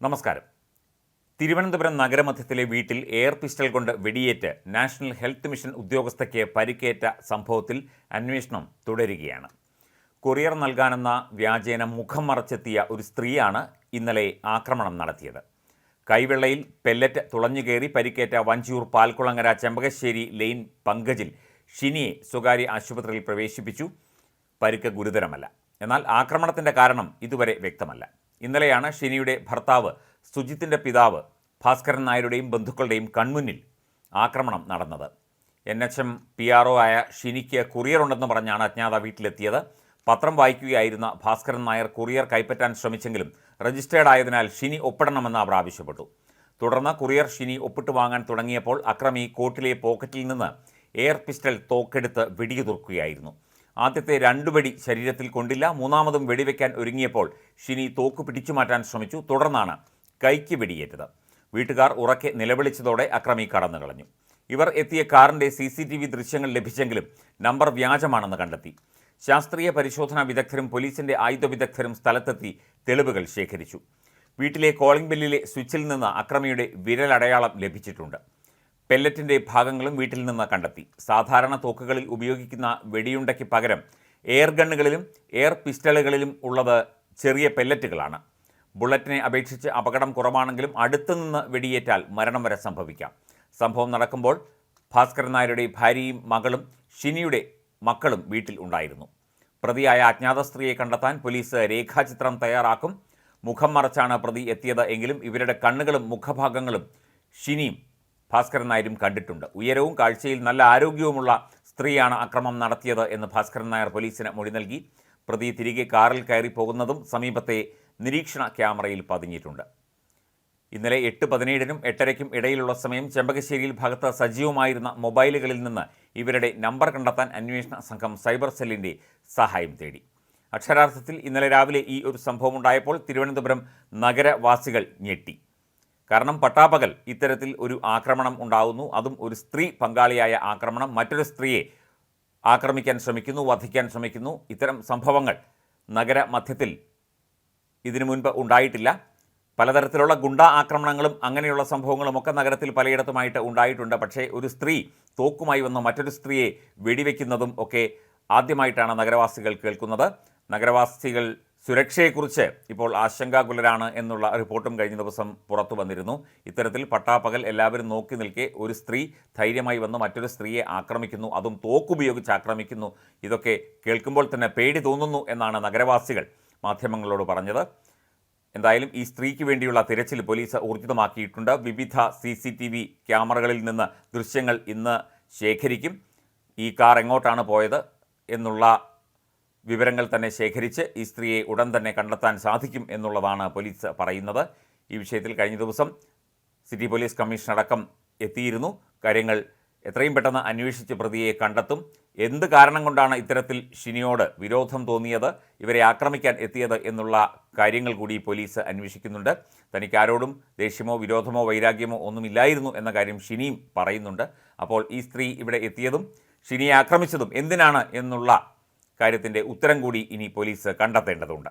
നമസ്കാരം. തിരുവനന്തപുരം നഗരമധ്യത്തിലെ വീട്ടിൽ air pistol കൊണ്ട് വെടിയേറ്റ് നാഷണൽ ഹെൽത്ത് മിഷൻ ഉദ്യോഗസ്ഥയ്ക്ക് പരിക്കേറ്റ സംഭവത്തിൽ അന്വേഷണം തുടരുകയാണ്. കൊറിയർ നൽകാനെന്ന വ്യാജേന മുഖം മറച്ചെത്തിയ ഒരു സ്ത്രീയാണ് ഇന്നലെ ആക്രമണം നടത്തിയത്. കൈവെള്ളയിൽ പെല്ലറ്റ് തുളഞ്ഞുകയറി പരിക്കേറ്റ വഞ്ചിയൂർ പാൽക്കുളങ്ങര ചെമ്പകശ്ശേരി ലെയിൻ പങ്കജിൽ ഷിനിയെ സ്വകാര്യ ആശുപത്രിയിൽ പ്രവേശിപ്പിച്ചു. പരിക്ക് ഗുരുതരമല്ല. എന്നാൽ ആക്രമണത്തിന്റെ കാരണം ഇതുവരെ വ്യക്തമല്ല. ഇന്നലെയാണ് ഷിനിയുടെ ഭർത്താവ് സുജിത്തിന്റെ പിതാവ് ഭാസ്കരൻ നായരുടെയും ബന്ധുക്കളുടെയും കൺമുന്നിൽ ആക്രമണം നടന്നത്. N H M P R O ആയ ഷിനിക്ക് കുറിയർ ഉണ്ടെന്ന് പറഞ്ഞാണ് അജ്ഞാത വീട്ടിലെത്തിയത്. പത്രം വായിക്കുകയായിരുന്ന ഭാസ്കരൻ നായർ കുറിയർ കൈപ്പറ്റാൻ ശ്രമിച്ചെങ്കിലും രജിസ്റ്റേർഡ് ആയതിനാൽ ഷിനി ഒപ്പിടണമെന്ന് അവർ ആവശ്യപ്പെട്ടു. തുടർന്ന് കുറിയർ ഷിനി ഒപ്പിട്ട് വാങ്ങാൻ തുടങ്ങിയപ്പോൾ അക്രമി കോട്ടിലെ പോക്കറ്റിൽ നിന്ന് എയർ പിസ്റ്റൾ തോക്കെടുത്ത് വെടിയുതിർക്കുകയായിരുന്നു. ആദ്യത്തെ രണ്ടു വെടി ശരീരത്തിൽ കൊണ്ടില്ല. മൂന്നാമതും വെടിവെക്കാൻ ഒരുങ്ങിയപ്പോൾ ഷിനി തോക്ക് പിടിച്ചു മാറ്റാൻ ശ്രമിച്ചു. തുടർന്നാണ് കൈക്ക് വെടിയേറ്റത്. വീട്ടുകാർ ഉറക്കെ നിലവിളിച്ചതോടെ അക്രമി കടന്നു കളഞ്ഞു. ഇവർ എത്തിയ കാറിന്റെ സി സി ടി വി ദൃശ്യങ്ങൾ ലഭിച്ചെങ്കിലും നമ്പർ വ്യാജമാണെന്ന് കണ്ടെത്തി. ശാസ്ത്രീയ പരിശോധനാ വിദഗ്ധരും പോലീസിന്റെ ആയുധ വിദഗ്ധരും സ്ഥലത്തെത്തി തെളിവുകൾ ശേഖരിച്ചു. വീട്ടിലെ കോളിംഗ് ബെല്ലിലെ സ്വിച്ചിൽ നിന്ന് അക്രമിയുടെ വിരലടയാളം ലഭിച്ചിട്ടുണ്ട്. പെല്ലറ്റിന്റെ ഭാഗങ്ങളും വീട്ടിൽ നിന്ന് കണ്ടെത്തി. സാധാരണ തോക്കുകളിൽ ഉപയോഗിക്കുന്ന വെടിയുണ്ടയ്ക്ക് പകരം എയർ ഗണ്ണുകളിലും എയർ പിസ്റ്റളുകളിലും ഉള്ളത് ചെറിയ പെല്ലറ്റുകളാണ് ബുള്ളറ്റിനെ അപേക്ഷിച്ച് അപകടം കുറവാണെങ്കിലും അടുത്തുനിന്ന് വെടിയേറ്റാൽ മരണം വരെ സംഭവിക്കാം. സംഭവം നടക്കുമ്പോൾ ഭാസ്കരൻ നായരുടെ ഭാര്യയും മകളും ഷിനിയുടെ മക്കളും വീട്ടിൽ ഉണ്ടായിരുന്നു. പ്രതിയായ അജ്ഞാത സ്ത്രീയെ കണ്ടെത്താൻ പോലീസ് രേഖാചിത്രം തയ്യാറാക്കും. മുഖം മറച്ചാണ് പ്രതി എത്തിയത് എങ്കിലും ഇവരുടെ കണ്ണുകളും മുഖഭാഗങ്ങളും ഷിനിയും ഭാസ്കരൻ നായരും കണ്ടിട്ടുണ്ട്. ഉയരവും കാഴ്ചയിൽ നല്ല ആരോഗ്യവുമുള്ള സ്ത്രീയാണ് അക്രമം നടത്തിയത് എന്ന് ഭാസ്കരൻ നായർ പോലീസിന് മൊഴി നൽകി. പ്രതി തിരികെ കാറിൽ കയറി പോകുന്നതും സമീപത്തെ നിരീക്ഷണ ക്യാമറയിൽ പതിഞ്ഞിട്ടുണ്ട്. ഇന്നലെ എട്ട് പതിനേഴിനും എട്ടരയ്ക്കും ഇടയിലുള്ള സമയം ചെമ്പകശ്ശേരിയിൽ ഭാഗത്ത് സജീവമായിരുന്ന മൊബൈലുകളിൽ നിന്ന് ഇവരുടെ നമ്പർ കണ്ടെത്താൻ അന്വേഷണ സംഘം സൈബർ സെല്ലിന്റെ സഹായം തേടി. അക്ഷരാർത്ഥത്തിൽ ഇന്നലെ രാവിലെ ഈ ഒരു സംഭവം ഉണ്ടായപ്പോൾ തിരുവനന്തപുരം നഗരവാസികൾ ഞെട്ടി. കാരണം പട്ടാപകൽ ഇത്തരത്തിൽ ഒരു ആക്രമണം ഉണ്ടാകുന്നു അതും ഒരു സ്ത്രീ പങ്കാളിയായ ആക്രമണം. മറ്റൊരു സ്ത്രീയെ ആക്രമിക്കാൻ ശ്രമിക്കുന്നു വധിക്കാൻ ശ്രമിക്കുന്നു. ഇത്തരം സംഭവങ്ങൾ നഗര മധ്യത്തിൽ ഇതിനു മുൻപ് ഉണ്ടായിട്ടില്ല. പലതരത്തിലുള്ള ഗുണ്ട ആക്രമണങ്ങളും അങ്ങനെയുള്ള സംഭവങ്ങളുമൊക്കെ നഗരത്തിൽ പലയിടത്തുമായിട്ട് ഉണ്ടായിട്ടുണ്ട്. പക്ഷേ ഒരു സ്ത്രീ തോക്കുമായി വന്ന മറ്റൊരു സ്ത്രീയെ വെടിവെക്കുന്നതും ഒക്കെ ആദ്യമായിട്ടാണ് നഗരവാസികൾ കേൾക്കുന്നത്. നഗരവാസികൾ സുരക്ഷയെക്കുറിച്ച് ഇപ്പോൾ ആശങ്കാകുലരാണ് എന്നുള്ള റിപ്പോർട്ടും കഴിഞ്ഞ ദിവസം പുറത്തു വന്നിരുന്നു. ഇത്തരത്തിൽ പട്ടാപ്പകൽ എല്ലാവരും നോക്കി നിൽക്കെ ഒരു സ്ത്രീ ധൈര്യമായി വന്ന് മറ്റൊരു സ്ത്രീയെ ആക്രമിക്കുന്നു അതും തോക്കുപയോഗിച്ച് ആക്രമിക്കുന്നു. ഇതൊക്കെ കേൾക്കുമ്പോൾ തന്നെ പേടി തോന്നുന്നു എന്നാണ് നഗരവാസികൾ മാധ്യമങ്ങളോട് പറഞ്ഞത്. എന്തായാലും ഈ സ്ത്രീക്ക് വേണ്ടിയുള്ള തിരച്ചിൽ പോലീസ് ഊർജിതമാക്കിയിട്ടുണ്ട്. വിവിധ സി സി ടി വി ക്യാമറകളിൽ നിന്ന് ദൃശ്യങ്ങൾ ഇന്ന് ശേഖരിക്കും. ഈ കാർ എങ്ങോട്ടാണ് പോയത് എന്നുള്ള വിവരങ്ങൾ തന്നെ ശേഖരിച്ച് ഈ സ്ത്രീയെ ഉടൻ തന്നെ കണ്ടെത്താൻ സാധിക്കും എന്നുള്ളതാണ് പോലീസ് പറയുന്നത്. ഈ വിഷയത്തിൽ കഴിഞ്ഞ ദിവസം സിറ്റി പോലീസ് കമ്മീഷൻ അടക്കം എത്തിയിരുന്നു. കാര്യങ്ങൾ എത്രയും പെട്ടെന്ന് അന്വേഷിച്ച് പ്രതിയെ കണ്ടെത്തും. എന്ത് കാരണം കൊണ്ടാണ് ഇത്തരത്തിൽ ഷിനിയോട് വിരോധം തോന്നിയത് ഇവരെ ആക്രമിക്കാൻ എത്തിയത് എന്നുള്ള കാര്യങ്ങൾ കൂടി പോലീസ് അന്വേഷിക്കുന്നുണ്ട്. തനിക്ക് ആരോടും ദേഷ്യമോ വിരോധമോ വൈരാഗ്യമോ ഒന്നുമില്ലായിരുന്നു എന്ന കാര്യം ഷിനിയും പറയുന്നുണ്ട്. അപ്പോൾ ഈ സ്ത്രീ ഇവിടെ എത്തിയതും ഷിനിയെ ആക്രമിച്ചതും എന്തിനാണ് എന്നുള്ള കാര്യത്തിന്റെ ഉത്തരം കൂടി ഇനി പോലീസ് കണ്ടെത്തേണ്ടതുണ്ട്